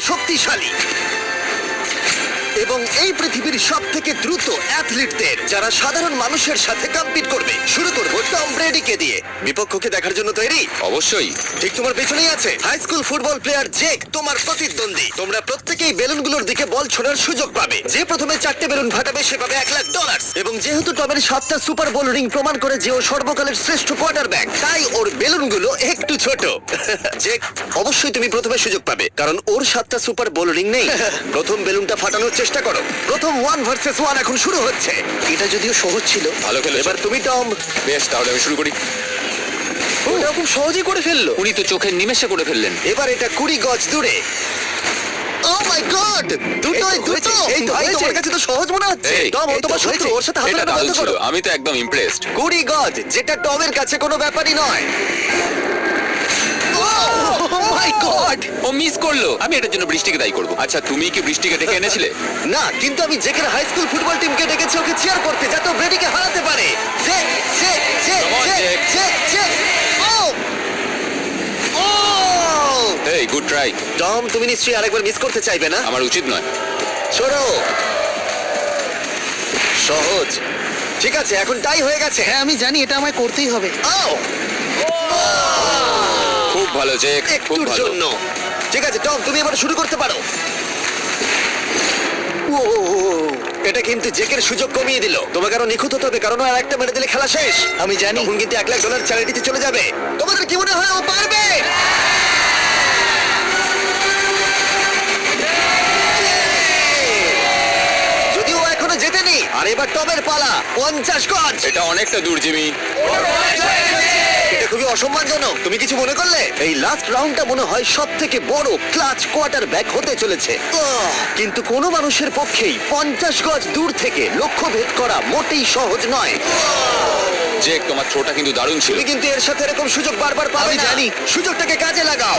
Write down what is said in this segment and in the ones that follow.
শক্তিশালী। এবং এই পৃথিবীর সব থেকে দ্রুত অ্যাথলিটদের যারা সাধারণ মানুষের সাথে কম্পিট করবে। শুরু করব টম ব্রেডিকে দিয়ে। বিপক্ষকে দেখার জন্য তৈরি? অবশ্যই। ঠিক তোমার পেছনেই আছে। High school football player Jake তোমার প্রতিদ্বন্দ্বী। তোমরা প্রত্যেকেই বেলুনগুলোর দিকে বল ছোড়ার সুযোগ পাবে। যে প্রথমে চারটে বেলুন ফাটাবে সে পাবে এক লাখ ডলার এবং যেহেতু টমের সাতটা সুপার বোল রিং প্রমাণ করে যে ও সর্বকালের শ্রেষ্ঠ কোয়ার্টারব্যাক তাই ওর বেলুনগুলো একটু ছোট। জেক অবশ্যই তুমি প্রথমে সুযোগ পাবে কারণ ওর সাতটা সুপার বোল রিং নেই। প্রথম বেলুনটা ফাটানোর চেষ্টা করো। প্রথম ওয়ান ভার্সেস ওয়ান এখন শুরু হচ্ছে। এটা যদিও সহজ ছিল। ভালো খেলেছো। এবার তুমি টম। বেশ তাহলে আমি শুরু করি। ওটা খুব সহজেই করে ফেলল। উনি তো চোখের নিমেষে করে ফেললেন। এবার এটা কুড়ি গজ দূরে। Oh my God! দুটোই দুটো! এই তো ভাই তোমার কাছে তো সহজ মনে হচ্ছে। এই, টম ও এই তো তোমার শত্রু ওর সাথে হাত এটা মেলানো দারুণ বন্ধ ছিল করো। আমি তো একদম ইমপ্রেসড কুড়ি গজ যেটা টমের কাছে কোনো ব্যাপারই নয়। ও মাই গড ও মিস করল। আমি এটার জন্য বৃষ্টিকে দায়ী করব। আচ্ছা তুমি কি বৃষ্টিকে ডেকে এনেছিলে? না কিন্তু আমি জেকের হাই স্কুল ফুটবল টিমকে ডেকেছি ওকে চিয়ার করতে যাতে ও ব্রেডিকে হারাতে পারে। Come on, ও! ও! এই গুড ট্রাই টম তুমি নিশ্চয়ই আরেকবার মিস করতে চাইবে না? আমার উচিত নয়। ছোড়ো সহজ। ঠিক আছে এখন তাই হয়ে গেছে। হ্যাঁ আমি জানি এটা আমায় করতেই হবে। আও খুব ভালো জেক খুব একটুর ভালো। জন্য। ঠিক আছে টম তুমি এবার শুরু করতে পারো। ও এটা কিন্তু জেকের সুযোগ কমিয়ে দিল। তোমাকে আরও নিখুঁত হতে হবে কারণ আর একটা মেরে দিলে খেলা শেষ। আমি জানি। তখন কিন্তু এক লাখ ডলার চ্যারিটিতে চলে যাবে। তোমাদের কি মনে হয় ও পারবে? আর এবার টমের পালা পঞ্চাশ গজ। এটা অনেকটা দূর জিমি। এটা খুবই অসম্মানজনক তুমি কিছু মনে করলে? এই লাস্ট রাউন্ডটা মনে হয় সব থেকে বড় ক্লাচ কোয়ার্টার ব্যাক হতে চলেছে। আহ! কিন্তু কোনো মানুষের পক্ষেই পঞ্চাশ গজ দূর থেকে লক্ষ্য ভেদ করা মোটেই সহজ নয়। জেক তোমার থ্রোটা কিন্তু দারুণ ছিল। তুমি কিন্তু এর সাথে এরকম সুযোগ বারবার পাবে আমি জানি। সুযোগটাকে কাজে লাগাও।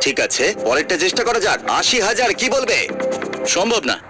ঠিক আছে পরেরটা চেষ্টা করা যাক। আশি হাজার কি বলবে? সম্ভব না।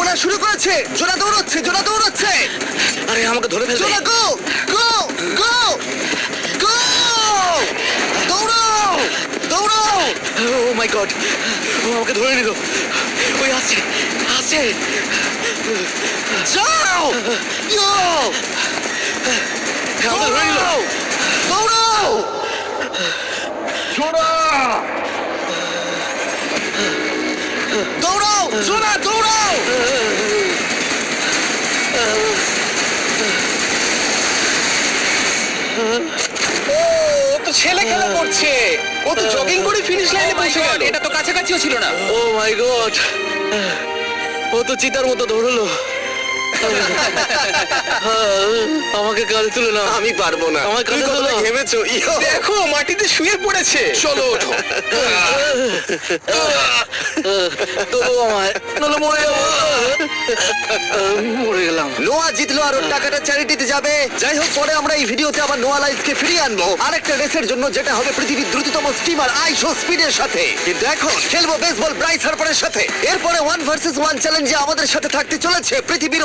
ওরা শুরু করেছে। জোনা দৌড়চ্ছে জোনা দৌড়চ্ছে। আরে আমাকে ধরে ফেলবে। জোনা গো গো গো গো দৌড়াও দৌড়াও। ও মাই গড ও আমাকে ধরে নিল। ওই আসছে আসছে। যাও। ইয়ো আমাকে ধরে নিল। দৌড়াও দৌড়াও সোনা দৌড়াও। ও ও তো ছেলে খেলা করছে। ও তো জগিং করে ফিনিশ লাইনে Oh পৌঁছে গেল। এটা তো কাছাকাছিও ছিল না। ও মাই গড ও তো চিতার মতো ধরলো আমাকে কাঁধে তুলে না আমি পারব না। আমার তোলো। ইয়ো। দেখো মাটিতে শুয়ে পড়েছে। চলো ওঠো। তোলো আমায় নলে মরে যাব। মরে গেলাম। নোয়া জিতলো আর ওর টাকাটা চ্যারিটিতে যাবে। যাই হোক পরে আমরা এই ভিডিওতে আবার নোয়া লাইফকে ফিরিয়ে আনব। আরেকটা রেসের জন্য যেটা হবে পৃথিবীর দ্রুততম স্টিমার আইশো স্পিডের সাথে। কিন্তু এখন খেলব বেসবল ব্রাইস হারপারের সাথে। এরপরে ওয়ান ভার্সেস ওয়ান চ্যালেঞ্জে আমাদের সাথে থাকতে চলেছে পৃথিবীর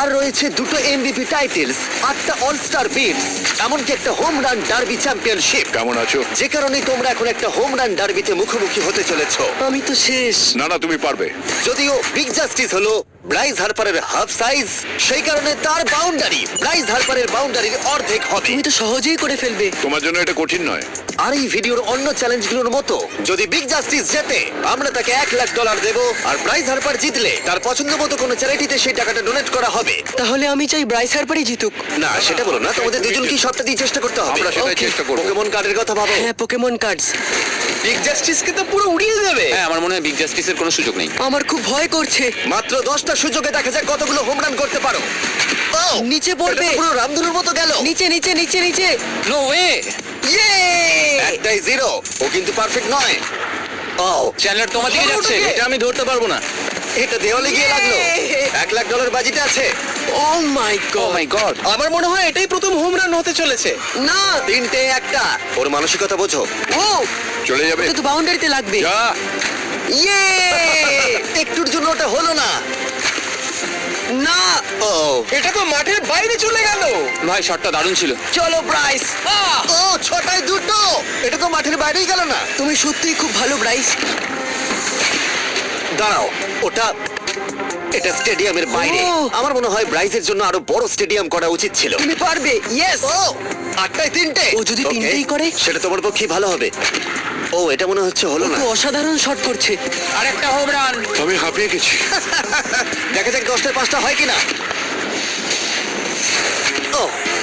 আর রয়েছে দুটো এমবিপি টাইটেলস আটটা অলস্টার বিটস এমনকি একটা হোম রান ডার্বি চ্যাম্পিয়নশিপ কেমন আছো? যে কারণে তোমরা এখন একটা হোম রান ডার্বিতে মুখোমুখি হতে চলেছো। আমি তো শেষ। না না তুমি পারবে। যদিও বিগ জাস্টিস হলো ব্রাইস হারপারের হাফ সাইজ সেই কারণে তার বাউন্ডারি ব্রাইস হারপারের বাউন্ডারির অর্ধেক হবে তুমি তো সহজেই করে ফেলবে। তোমার জন্য এটা কঠিন নয়। আর এই ভিডিওর অন্য চ্যালেঞ্জগুলোর মতো যদি বিগ জাস্টিস জেতে আমরা তাকে এক লাখ ডলার দেব আর প্রাইজ হারপার জিতলে তার পছন্দ মতো কোনো চ্যারিটিতে সেই টাকাটা ডোনেট করা হবে। তাহলে আমি চাই ব্রাইস হারপারই জিতুক। না সেটা বলো না তোমাদের দুজনকেই সবটা দিয়ে চেষ্টা করতে হবে। আমরা সেটাই চেষ্টা করব। পোকেমন কার্ডের কথা ভাবো। হ্যাঁ পোকেমন কার্ডস বিগ জাস্টিসকে তো পুরো উড়িয়ে দেবে। হ্যাঁ আমার মনে হয় বিগ জাস্টিসের কোনো সুযোগ নেই। আমার খুব ভয় করছে। মাত্র দশটা সুযোগে দেখা যাক কতগুলো হোম রান করতে পারো। ও নিচে পড়বে। এটা তো পুরো রামধনুর মতো গেল। নিচে নিচে নিচে নিচে। নো ওয়ে ইয়ে একটাই জিরো ও কিন্তু পারফেক্ট নয়। ও চ্যানেলার তোমার দিকে যাচ্ছে। এটা আমি ধরতে পারব না। এটা দেওয়ালে গিয়ে লাগল। এক লাখ ডলার বাজিতে আছে। ও মাই গড মাই গড আমার মনে হয় এটাই প্রথম হোম রান হতে চলেছে। না! তিনটে একটা। ওর মানসিকতা বোঝো। ও! চলে যাবে। এটা তো বাউন্ডারিতে লাগবে। যা। ইয়ে একটুর জন্য ওটা হলো না। না! ও। এটা তো মাঠের বাইরে চলে গেল। ভাই শটটা দারুণ ছিল। চলো ব্রাইস ও ছটায় দুটো। এটা তো মাঠের বাইরেই গেল না। তুমি সত্যিই খুব ভালো ব্রাইস দাঁড়াও ওটা এটা স্টেডিয়ামের বাইরে। ও। আমার মনে হয় ব্রাইজের জন্য আরও বড় স্টেডিয়াম করা উচিত ছিল। তুমি পারবে ইয়েস ও আটটায় তিনটে। ও যদি Okay, তিনটেই করে? সেটা তোমার পক্ষে ভালো হবে। ও এটা মনে হচ্ছে হলো না। তো অসাধারণ শট করছে। আরেকটা হোম রান আমি হাঁপিয়ে গেছি। দেখা যাক দশটায় পাঁচটা হয় কিনা।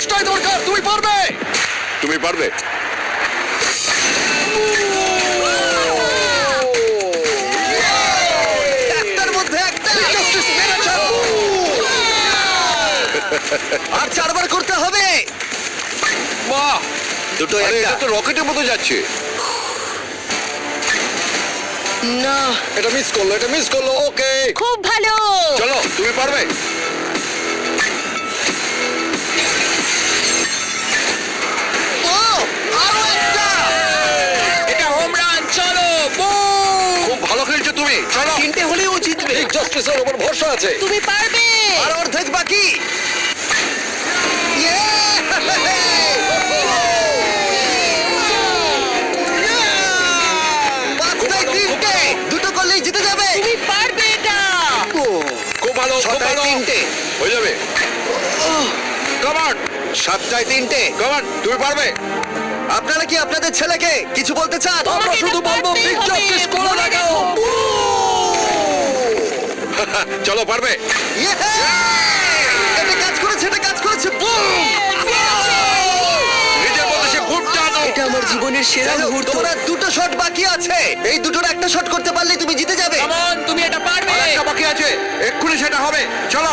পাঁচটাই দরকার তুমি পারবে? তুমি পারবে। একটার মধ্যে একটা আর চারবার করতে হবে। বাহ! দুটো এটা তো রকেটের মতো যাচ্ছে। না। এটা মিস করল এটা মিস করল ওকে খুব ভালো। চলো তুমি পারবে? আরও একটা এটা হোম রান চলো! খুব ভালো খেলছো তুমি চলো। তিনটে হলেও জিতবে। বিগ জাস্টিসের উপর ভরসা আছে। তুমি পারবে। আর অর্ধেক বাকি! পাঁচটায় তিনটে দুটো করলেই জিতে যাবে। তুমি পারবে এটা। খুব ভালো খুব ছটায় ভালো। তিনটে। হয়ে যাবে। কমান সাতটায় তিনটে। কমান তুমি পারবে। আপনারা কি আপনাদের ছেলেকে কিছু বলতে চান? আমরা শুধু বলব বিগ করে লাগাও। চলো পারবে? এটা কাজ করেছে এটা কাজ করেছে। Boom! নিজের মতো সে টানো এটা আমার জীবনের সেরা মুহূর্ত। তোমার আর দুটো শট বাকি আছে। এই দুটোর একটা শট করতে পারলে তুমি জিতে যাবে। On, তুমি এটা পারবে। আর একটা বাকি আছে। এক্ষুনি সেটা হবে। চলো।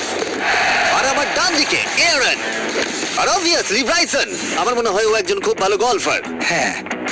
আর আমার ডান দিকে, এয়ারন। আর অবভিয়াসলি ব্রাইসন আমার মনে হয় ও একজন খুব ভালো গলফার হ্যাঁ।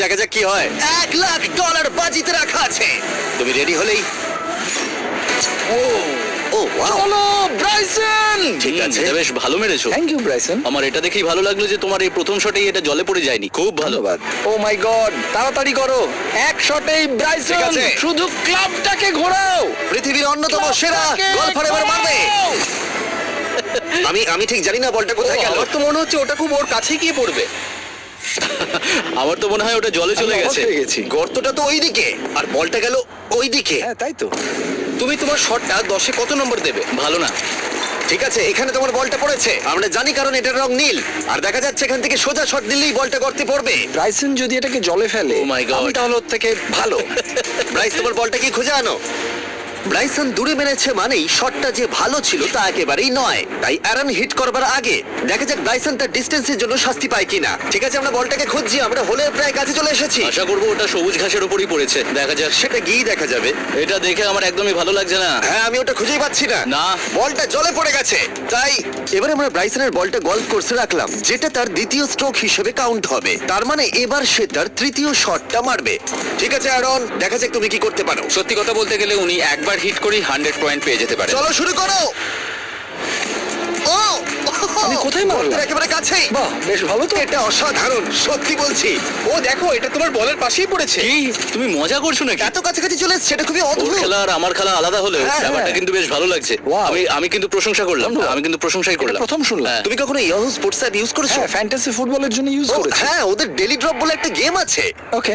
দেখা যাক কি হয়। এক লাখ ডলার বাজিতে রাখা আছে। তুমি রেডি হলেই? ও ও wow, চলো ব্রাইসন! ঠিক আছে বেশ ভালো মেরেছো। Thank you Bryson. আমার এটা দেখেই ভালো লাগল যে তোমার এই প্রথম শটেই এটা জলে পড়ে যায়নি। খুব ভালো। ধন্যবাদ। ও মাই গড তাড়াতাড়ি করো। এক শটেই ঠিক ব্রাইসন আছে। শুধু ক্লাবটাকে ঘোরাও। পৃথিবীর অন্যতম সেরা গলফার এবার মারবে। আমি আমি ঠিক জানি না বলটা কোথায় গেল। আমার তো মনে হচ্ছে ওটা খুব ওর কাছে গিয়ে পড়বে। আমার তো মনে হয় ওটা জলে চলে আমি অবাক গেছে হয়ে গেছি। গর্তটা তো ওইদিকে আর বলটা গেল ওইদিকে। হ্যাঁ তাই তো। তুমি তোমার শটটা দশে কত নম্বর দেবে? ভালো না। ঠিক আছে এখানে তোমার বলটা পড়েছে। আমরা জানি কারণ এটার রং নীল। আর দেখা যাচ্ছে এখান থেকে সোজা শট দিলেই বলটা গর্তে পড়বে। ব্রাইসন যদি এটাকে জলে ফেলে Oh my God. আমি তাহলে ওর থেকে ভালো। ব্রাইস তোমার বলটা কি খুঁজে আনো? ব্রাইসন দূরে মেরেছে মানেই শটটা যে ভালো ছিল তা একেবারেই নয়। তাই অ্যারন হিট করবার আগে দেখা যাক ব্রাইসন তার ডিস্টেন্সের জন্য শাস্তি পায় কিনা। ঠিক আছে আমরা বলটাকে খুঁজছি আমরা হোলের প্রায় কাছে চলে এসেছি। আশা করব ওটা সবুজ ঘাসের উপরই পড়েছে। দেখা যাক। সেটা গিয়ে দেখা যাবে। এটা দেখে আমার একদমই ভালো লাগছে না। হ্যাঁ আমি ওটা খুঁজেই পাচ্ছি না। না। বলটা জলে পড়ে গেছে। তাই এবার আমরা ব্রাইসনের বলটা গল্ফ কোর্সে রাখলাম যেটা তার দ্বিতীয় স্ট্রোক হিসেবে কাউন্ট হবে। তার মানে এবার সে তার তৃতীয় শটটা মারবে। ঠিক আছে অ্যারন দেখা যাক তুমি কি করতে পারো। সত্যি কথা বলতে গেলে উনি একবার হিট করেই হান্ড্রেড পয়েন্ট পেয়ে যেতে পারে চলো শুরু করো। ও আমি কোথায় মারলাম? গর্তের একেবারে কাছেই। বাহ বেশ ভালো তো। এটা অসাধারণ সত্যি বলছি। ও দেখো এটা তোমার বলের পাশেই পড়েছে। কি? তুমি মজা করছ নাকি? এত কাছাকাছি চলে এসেছে এটা খুবই ওর অদ্ভুত। খেলা আর আমার খেলা আলাদা হলেও হ্যাঁ, ব্যাপারটা হ্যাঁ। কিন্তু বেশ ভালো লাগছে। Wow. আমি আমি কিন্তু প্রশংসা করলাম ধন্যবাদ। আমি কিন্তু প্রশংসাই এটা করলাম। প্রথম শুনলাম। হ্যাঁ। তুমি কখনো ইয়াহু স্পোর্টস অ্যাপ ইউজ করেছ? হ্যাঁ ফ্যান্টাসি ফুটবলের জন্য ইউজ ও, করেছে। হ্যাঁ ওদের ডেলি ড্রপ বলে একটা গেম আছে। ওকে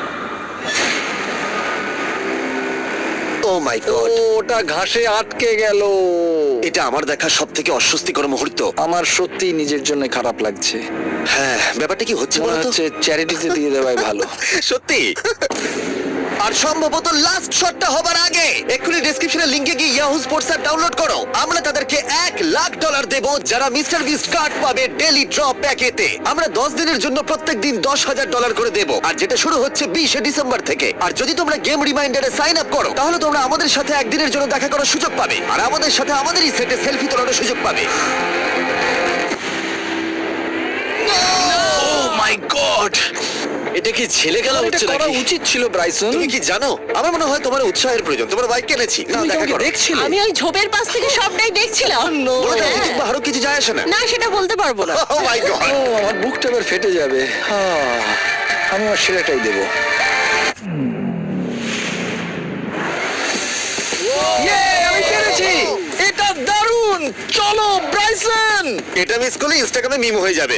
মাই গড ওটা ঘাসে আটকে গেল। এটা আমার দেখা সব থেকে অস্বস্তিকর মুহূর্ত। আমার সত্যি নিজের জন্য খারাপ লাগছে। হ্যাঁ ব্যাপারটা কি হচ্ছে মনে বলতো হচ্ছে চ্যারিটিতে দিয়ে দেওয়াই ভালো। সত্যি? আর সম্ভবত লাস্ট শটটা হবার আগে। এক্ষুনি ডেসক্রিপশনে লিংকে গিয়ে ইয়াহু স্পোর্টস অ্যাপ ডাউনলোড করো। আমরা তাদেরকে এক লাখ ডলার দেব যারা মিস্টার বিস্ট কার্ড পাবে ডেলি ড্র প্যাকেতে আমরা দশ দিনের জন্য প্রত্যেক দিন দশ হাজার ডলার করে দেব। আর যেটা শুরু হচ্ছে বিশে ডিসেম্বর থেকে। আর যদি তোমরা গেম রিমাইন্ডারে সাইন আপ করো তাহলে তোমরা আমাদের সাথে একদিনের জন্য দেখা করার সুযোগ পাবে। আর আমাদের সাথে আমাদেরই সেটে সেলফি তোলার সুযোগ পাবে। ও মাই গড এটা কি ছেলে খেলা এটা হচ্ছে করা নাকি? উচিত ছিল ব্রাইসন। তুমি কি জানো? আমার মনে হয় তোমার উৎসাহের প্রয়োজন। তোমার বাইক কিনেছি না তুমি দেখা কাউকে করো। দেখছিলে? আমি ওই ঝোপের পাশ থেকে সবটাই দেখছিলাম। বলে দাও। এদিক বা আরও কিছু যায় আসে না? না সেটা বলতে পারব না। ও মাই গড ও আমার বুকটা এবার ফেটে যাবে। আহ, আমি আমার সেরাটাই দেবো। Yay, আমি পেরেছি এটা দারুণ! চলো ব্রাইসন! এটা মিস করলে ইনস্টাগ্রামে মিম হয়ে যাবে।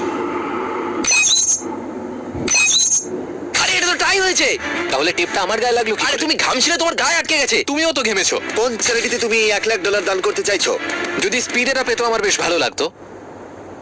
আরে এটা তো টাই হয়েছে। তাহলে টিপটা আমার গায়ে লাগল আরে তুমি ঘামছিলে তোমার গায়ে আটকে গেছে। তুমিও তো ঘেমেছো। কোন চ্যারিটিতে তুমি এক লাখ ডলার দান করতে চাইছো? যদি স্পিড এটা পেতো আমার বেশ ভালো লাগতো।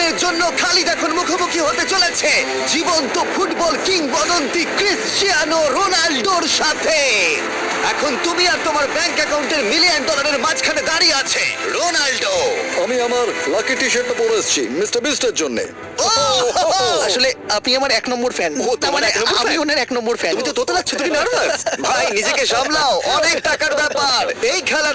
ডলারের জন্য খালিদ এখন মুখোমুখি হতে চলেছে। জীবন্ত ফুটবল কিংবদন্তি ক্রিশ্চিয়ানো রোনাল্ডোর সাথে। এখন তুমি আর তোমার ব্যাংক অ্যাকাউন্টের মিলিয়ন ডলারের মাঝখানে দাঁড়িয়ে আছে। রোনাল্ডো। আমি আমার লাকি টি শার্টটা পরে এসেছি মিস্টার বিস্টের জন্য। আসলে আপনি আমার এক নম্বর ফ্যান। ও, তোমার নম্বর আমি ওনার এক নম্বর ফ্যান। তুমি তো তোতলা লাগছো তুমি নার্ভাস ভাই নিজেকে সামলাও অনেক টাকার ব্যাপার।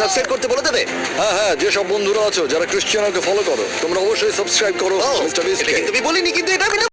সাবস্ক্রাইব করতে বলে দেবে? হ্যাঁ হ্যাঁ যেসব বন্ধুরা আছো যারা ক্রিশ্চিয়ানোকে ফলো করো তোমরা অবশ্যই সাবস্ক্রাইব করো। তুমি এটা কিন্তু আমি বলিনি কিন্তু এটা আমি